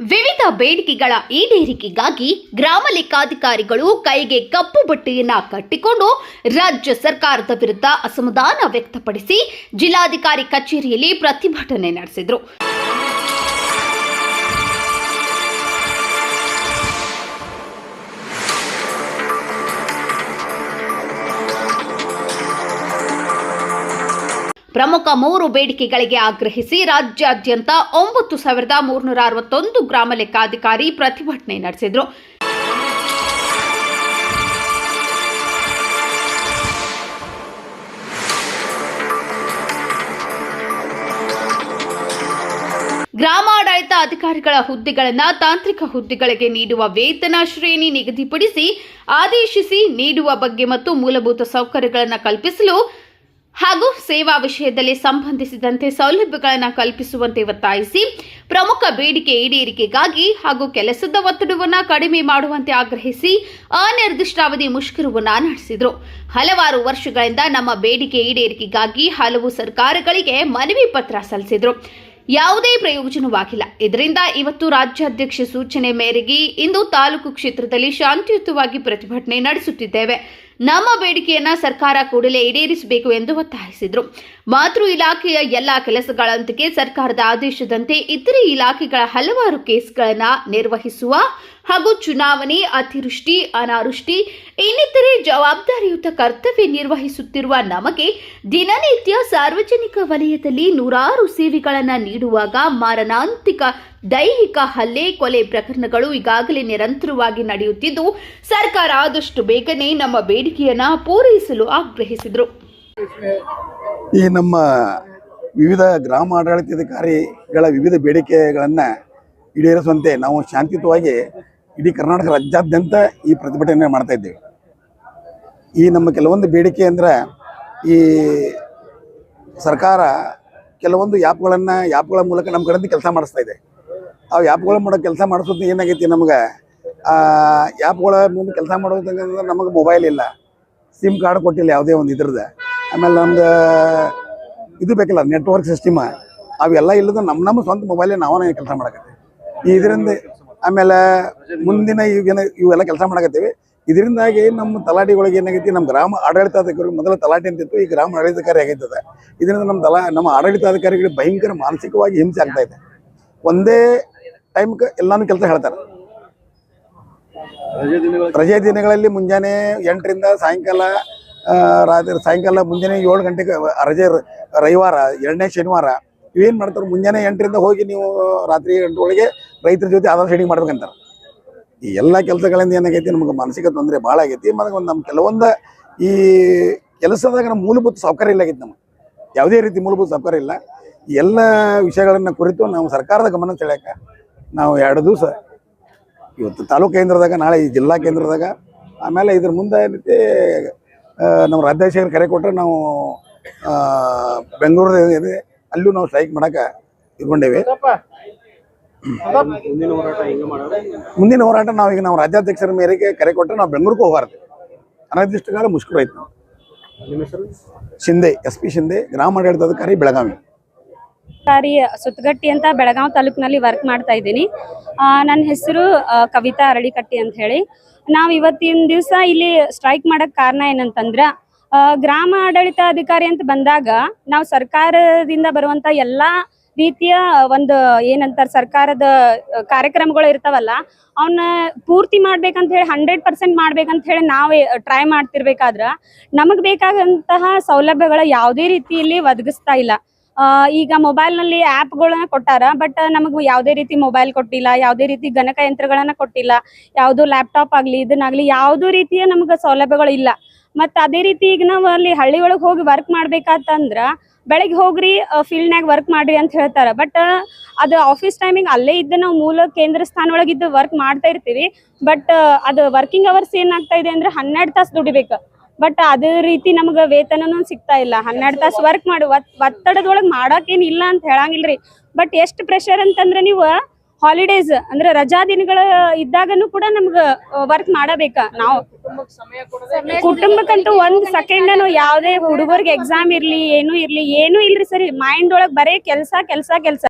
ವಿವಿಧ ಬೇಡಿಕೆಗಳ ಈಡೇರಿಕೆಗಾಗಿ ಗ್ರಾಮ ಲೆಕ್ಕಾಧಿಕಾರಿಗಳು ಕೈಗೆ ಕಪ್ಪು ಬಟ್ಟೆಯನ್ನ ಕಟ್ಟಿಕೊಂಡು ರಾಜ್ಯ ಸರ್ಕಾರದ ವಿರುದ್ಧ ಅಸಮಾಧಾನ ವ್ಯಕ್ತಪಡಿಸಿ ಜಿಲ್ಲಾಧಿಕಾರಿ ಕಚೇರಿಯಲ್ಲಿ ಪ್ರತಿಭಟನೆ ನಡೆಸಿದರು. ಪ್ರಮುಖ ಮೂರು ಬೇಡಿಕೆಗಳಿಗೆ ಆಗ್ರಹಿಸಿ ರಾಜ್ಯಾದ್ಯಂತ ಒಂಬತ್ತು ಸಾವಿರದ ಮೂರ್ನೂರ ಅರವತ್ತೊಂದು ಗ್ರಾಮ ಲೆಕ್ಕಾಧಿಕಾರಿ ಪ್ರತಿಭಟನೆ ನಡೆಸಿದರು. ಗ್ರಾಮಾಡಳಿತ ಅಧಿಕಾರಿಗಳ ಹುದ್ದೆಗಳನ್ನು ತಾಂತ್ರಿಕ ಹುದ್ದೆಗಳಿಗೆ ನೀಡುವ ವೇತನ ಶ್ರೇಣಿ ನಿಗದಿಪಡಿಸಿ, ಆದೇಶಿಸಿ ನೀಡುವ ಬಗ್ಗೆ ಮತ್ತು ಮೂಲಭೂತ ಸೌಕರ್ಯಗಳನ್ನು ಕಲ್ಪಿಸಲು ಹಾಗೂ ಸೇವಾ ವಿಷಯದಲ್ಲಿ ಸಂಬಂಧಿಸಿದಂತೆ ಸೌಲಭ್ಯಗಳನ್ನು ಕಲ್ಪಿಸುವಂತೆ ಒತ್ತಾಯಿಸಿ ಪ್ರಮುಖ ಬೇಡಿಕೆ ಈಡೇರಿಕೆಗಾಗಿ ಹಾಗೂ ಕೆಲಸದ ಒತ್ತಡವನ್ನು ಕಡಿಮೆ ಮಾಡುವಂತೆ ಆಗ್ರಹಿಸಿ ಅನಿರ್ದಿಷ್ಟಾವಧಿ ಮುಷ್ಕರವನ್ನು ನಡೆಸಿದರು. ಹಲವಾರು ವರ್ಷಗಳಿಂದ ನಮ್ಮ ಬೇಡಿಕೆ ಈಡೇರಿಕೆಗಾಗಿ ಹಲವು ಸರ್ಕಾರಗಳಿಗೆ ಮನವಿ ಪತ್ರ ಸಲ್ಲಿಸಿದರು. ಯಾವುದೇ ಪ್ರಯೋಜನವಾಗಿಲ್ಲ. ಇದರಿಂದ ಇವತ್ತು ರಾಜ್ಯಾಧ್ಯಕ್ಷ ಸೂಚನೆ ಮೇರೆಗೆ ಇಂದು ತಾಲೂಕು ಕ್ಷೇತ್ರದಲ್ಲಿ ಶಾಂತಿಯುತವಾಗಿ ಪ್ರತಿಭಟನೆ ನಡೆಸುತ್ತಿದ್ದೇವೆ. ನಮ್ಮ ಬೇಡಿಕೆಯನ್ನ ಸರ್ಕಾರ ಕೂಡಲೇ ಈಡೇರಿಸಬೇಕು ಎಂದು ಒತ್ತಾಯಿಸಿದರು. ಮಾತೃ ಇಲಾಖೆಯ ಎಲ್ಲ ಕೆಲಸಗಳೊಂದಿಗೆ ಸರ್ಕಾರದ ಆದೇಶದಂತೆ ಇತರೆ ಇಲಾಖೆಗಳ ಹಲವಾರು ಕೇಸ್ಗಳನ್ನು ನಿರ್ವಹಿಸುವ ಹಾಗೂ ಚುನಾವಣೆ ಅತಿವೃಷ್ಟಿ, ಅನಾವೃಷ್ಟಿ, ಇನ್ನಿತರೆ ಜವಾಬ್ದಾರಿಯುತ ಕರ್ತವ್ಯ ನಿರ್ವಹಿಸುತ್ತಿರುವ ನಮಗೆ ದಿನನಿತ್ಯ ಸಾರ್ವಜನಿಕ ವಲಯದಲ್ಲಿ ನೂರಾರು ಸೇವೆಗಳನ್ನು ನೀಡುವಾಗ ಮಾರಣಾಂತಿಕ ದೈಹಿಕ ಹಲ್ಲೆ ಕೊಲೆ ಪ್ರಕರಣಗಳು ಈಗಾಗಲೇ ನಿರಂತರವಾಗಿ ನಡೆಯುತ್ತಿದ್ದು, ಸರ್ಕಾರ ಆದಷ್ಟು ಬೇಗನೆ ನಮ್ಮ ಬೇಡಿಕೆಯನ್ನು ಪೂರೈಸಲು ಆಗ್ರಹಿಸಿದರು. ಈ ನಮ್ಮ ವಿವಿಧ ಗ್ರಾಮ ಆಡಳಿತಾಧಿಕಾರಿಗಳ ವಿವಿಧ ಬೇಡಿಕೆಗಳನ್ನು ಈಡೇರಿಸುವಂತೆ ನಾವು ಶಾಂತಿಯುತವಾಗಿ ಇಡೀ ಕರ್ನಾಟಕ ರಾಜ್ಯಾದ್ಯಂತ ಈ ಪ್ರತಿಭಟನೆ ಮಾಡ್ತಾ ಇದ್ದೇವೆ. ಈ ನಮ್ಮ ಕೆಲವೊಂದು ಬೇಡಿಕೆ ಅಂದ್ರೆ ಈ ಸರ್ಕಾರ ಕೆಲವೊಂದು ಆ್ಯಪ್ಗಳನ್ನು, ಆ್ಯಪ್ಗಳ ಮೂಲಕ ನಮ್ಮ ಕಡೆಯಿಂದ ಕೆಲಸ ಮಾಡಿಸ್ತಾ ಇದೆ. ಆ ಆ್ಯಪ್ಗಳ ಮೂಲಕ ಕೆಲಸ ಮಾಡಿಸೋದು ಏನಾಗೈತಿ ನಮ್ಗೆ? ಆ್ಯಪ್ಗಳ ಮುಂದೆ ಕೆಲಸ ಮಾಡೋದಂದ್ರೆ ನಮಗೆ ಮೊಬೈಲ್ ಇಲ್ಲ. ಸಿಮ್ ಕಾರ್ಡ್ ಕೊಟ್ಟಿಲ್ಲ ಯಾವುದೇ ಒಂದು ಇದ್ರದ್ದು. ಆಮೇಲೆ ನಮ್ದು ಇದು ಬೇಕಲ್ಲ ನೆಟ್ವರ್ಕ್ ಸಿಸ್ಟಮ್ ಅವೆಲ್ಲ ಇಲ್ಲದ ನಮ್ಮ ನಮ್ಮ ಸ್ವಂತ ಮೊಬೈಲೇ ನಾವೇ ಕೆಲಸ ಮಾಡಕತ್ತೀವಿ. ಇದರಿಂದ ಆಮೇಲೆ ಮುಂದಿನ ಈಗಿನ ಇವೆಲ್ಲ ಕೆಲಸ ಮಾಡಕತ್ತೀವಿ. ಇದರಿಂದಾಗಿ ನಮ್ಮ ತಲಾಟಿಗಳಿಗೆ ಏನಾಗೈತಿ ನಮ್ಮ ಗ್ರಾಮ ಆಡಳಿತಾಧಿಕಾರಿ ಮೊದಲ ತಲಾಟಿ ಅಂತಿತ್ತು ಈ ಗ್ರಾಮ ಆಡಳಿತಾಧಿಕಾರಿ ಆಗೈತದೆ. ಇದರಿಂದ ನಮ್ಮ ತಲಾ ನಮ್ಮ ಆಡಳಿತಾಧಿಕಾರಿಗಳಿಗೆ ಭಯಂಕರ ಮಾನಸಿಕವಾಗಿ ಹಿಂಸೆ ಆಗ್ತಾ ಇದೆ. ಒಂದೇ ಟೈಮ್ಗೆ ಎಲ್ಲಾನು ಕೆಲಸ ಹೇಳ್ತಾರೆ. ರಜೆ ದಿನಗಳಲ್ಲಿ? ಮುಂಜಾನೆ ಎಂಟರಿಂದ ಸಾಯಂಕಾಲ ರಾತ್ರಿ ಸಾಯಂಕಾಲ ಮುಂಜಾನೆ ಏಳು ಗಂಟೆಗೆ ರಜೆ ರವಿವಾರ ಎರಡನೇ ಶನಿವಾರ ಇವೇನು ಮಾಡ್ತಾರೆ? ಮುಂಜಾನೆ ಎಂಟರಿಂದ ಹೋಗಿ ನೀವು ರಾತ್ರಿ ಎಂಟರೊಳಗೆ ರೈತರ ಜೊತೆ ಆಧಾರ್ ಶೇಡಿಂಗ್ ಮಾಡ್ಬೇಕಂತಾರೆ. ಈ ಎಲ್ಲ ಕೆಲಸಗಳಿಂದ ಏನಾಗೈತಿ, ನಮಗೆ ಮಾನಸಿಕ ತೊಂದರೆ ಭಾಳ ಆಗೈತಿ, ಮತ್ತು ಒಂದು ನಮ್ಮ ಕೆಲವೊಂದು ಈ ಕೆಲಸದಾಗ ನಮ್ಮ ಮೂಲಭೂತ ಸೌಕರ್ಯ ಇಲ್ಲ ಆಗೈತಿ ನಮಗೆ. ಯಾವುದೇ ರೀತಿ ಮೂಲಭೂತ ಸೌಕರ್ಯ ಇಲ್ಲ. ಎಲ್ಲ ವಿಷಯಗಳನ್ನು ಕುರಿತು ನಾವು ಸರ್ಕಾರದ ಗಮನ ಸೆಳೆಯಕ್ಕೆ ನಾವು ಎರಡು ದಿವಸ ಇವತ್ತು ತಾಲೂಕು ಕೇಂದ್ರದಾಗ, ನಾಳೆ ಈ ಜಿಲ್ಲಾ ಕೇಂದ್ರದಾಗ, ಆಮೇಲೆ ಇದ್ರ ಮುಂದೆ ಏನೈತಿ ನಮ್ಮ ರಾಜ್ಯಾಧ್ಯಕ್ಷರು ಕರೆ ಕೊಟ್ಟರೆ ನಾವು ಬೆಂಗಳೂರು ಅಲ್ಲೂ ನಾವು ಸ್ಟ್ರೈಕ್ ಮಾಡೋಕೆ ಇಟ್ಕೊಂಡೇವೆ. ಮುಂದಿನ ಹೋರಾಟ ನಾವು ಈಗ ನಾವು ರಾಜ್ಯಾಧ್ಯಕ್ಷರ ಮೇರೆಗೆ ಕರೆ ಕೊಟ್ಟರೆ ನಾವು ಬೆಂಗಳೂರಿಗೆ ಹೋಗಬಾರ್ದು. ಅನಿರ್ದಿಷ್ಟ ಕಾಲ ಮುಷ್ಕರ ಐತೆ ನಾವು ಶಿಂದೆ ಎಸ್ ಪಿ ಶಿಂದೆ ಗ್ರಾಮ ಆಡಳಿತಾಧಿಕಾರಿ ಬೆಳಗಾವಿ. ಸಾರಿ ಸುತ್ತಗಟ್ಟಿ ಅಂತ ಬೆಳಗಾವಿ ತಾಲೂಕಿನಲ್ಲಿ ವರ್ಕ್ ಮಾಡ್ತಾ ಇದ್ದೀನಿ. ನನ್ನ ಹೆಸರು ಕವಿತಾ ಅರಳಿಕಟ್ಟಿ ಅಂತ ಹೇಳಿ. ನಾವು ಇವತ್ತಿನ ದಿವಸ ಇಲ್ಲಿ ಸ್ಟ್ರೈಕ್ ಮಾಡಕ್ ಕಾರಣ ಏನಂತಂದ್ರ ಗ್ರಾಮ ಆಡಳಿತ ಅಧಿಕಾರಿ ಅಂತ ಬಂದಾಗ ನಾವು ಸರ್ಕಾರದಿಂದ ಬರುವಂತ ಎಲ್ಲಾ ರೀತಿಯ ಒಂದು, ಏನಂತಾರ, ಸರ್ಕಾರದ ಕಾರ್ಯಕ್ರಮಗಳು ಇರ್ತಾವಲ್ಲ ಅವನ್ನ ಪೂರ್ತಿ ಮಾಡ್ಬೇಕಂತ ಹೇಳಿ ಹಂಡ್ರೆಡ್ ಪರ್ಸೆಂಟ್ ಮಾಡ್ಬೇಕಂತ ಹೇಳಿ ನಾವೇ ಟ್ರೈ ಮಾಡ್ತಿರ್ಬೇಕಾದ್ರ, ನಮಗ್ ಬೇಕಾದಂತಹ ಸೌಲಭ್ಯಗಳ ಯಾವುದೇ ರೀತಿಯಲ್ಲಿ ಒದಗಿಸ್ತಾ ಇಲ್ಲ. ಈಗ ಮೊಬೈಲ್ನಲ್ಲಿ ಆ್ಯಪ್ಗಳನ್ನ ಕೊಟ್ಟಾರ ಬಟ್ ನಮಗೆ ಯಾವುದೇ ರೀತಿ ಮೊಬೈಲ್ ಕೊಟ್ಟಿಲ್ಲ, ಯಾವುದೇ ರೀತಿ ಗಣಕ ಯಂತ್ರಗಳನ್ನ ಕೊಟ್ಟಿಲ್ಲ, ಯಾವುದು ಲ್ಯಾಪ್ಟಾಪ್ ಆಗಲಿ, ಇದನ್ನಾಗ್ಲಿ, ಯಾವುದೂ ರೀತಿಯ ನಮ್ಗೆ ಸೌಲಭ್ಯಗಳು ಇಲ್ಲ. ಮತ್ತು ಅದೇ ರೀತಿ ಈಗ ನಾವು ಅಲ್ಲಿ ಹಳ್ಳಿ ಒಳಗ್ ಹೋಗಿ ವರ್ಕ್ ಮಾಡ್ಬೇಕಂತಂದ್ರ ಬೆಳಗ್ಗೆ ಹೋಗ್ರಿ ಫೀಲ್ಡ್ ಫೀಲ್ಡ್ನಾಗ ವರ್ಕ್ ಮಾಡ್ರಿ ಅಂತ ಹೇಳ್ತಾರ. ಬಟ್ ಅದು ಆಫೀಸ್ ಟೈಮಿಂಗ್ ಅಲ್ಲೇ ಇದ್ದ ನಾವು ಮೂಲ ಕೇಂದ್ರ ಸ್ಥಾನ ಒಳಗಿದ್ದು ವರ್ಕ್ ಮಾಡ್ತಾ ಇರ್ತೀವಿ. ಬಟ್ ಅದು ವರ್ಕಿಂಗ್ ಅವರ್ಸ್ ಏನಾಗ್ತಾ ಇದೆ ಅಂದ್ರೆ ಹನ್ನೆರಡು ತಾಸು ದುಡಿಬೇಕು. ಬಟ್ ಅದೇ ರೀತಿ ನಮ್ಗೆ ವೇತನನೂ ಸಿಗ್ತಾ ಇಲ್ಲ. ಹನ್ನೆರಡು ತಾಸು ವರ್ಕ್ ಮಾಡು ಒತ್ ಒತ್ತಡದೊಳಗೆ ಮಾಡಕ್ಕೇನು ಇಲ್ಲ ಅಂತ ಹೇಳಂಗಿಲ್ರಿ. ಬಟ್ ಎಷ್ಟು ಪ್ರೆಷರ್ ಅಂತಂದ್ರೆ ನೀವು ಹಾಲಿಡೇಸ್ ಅಂದ್ರೆ ರಜಾ ದಿನಗಳ ಇದ್ದಾಗನು ಕೂಡ ನಮ್ಗ ವರ್ಕ್ ಮಾಡಬೇಕ ನಾವು. ಕುಟುಂಬಕ್ಕಂತೂ ಒಂದ್ ಸೆಕೆಂಡ್ ಯಾವ್ದೇ ಹುಡುಗರ್ಗೆ ಎಕ್ಸಾಮ್ ಇರ್ಲಿ, ಏನು ಇರ್ಲಿ, ಏನು ಇಲ್ರಿ ಸರಿ ಮೈಂಡ್ ಒಳಗ್ ಬರೇ ಕೆಲ್ಸ ಕೆಲ್ಸ ಕೆಲ್ಸ.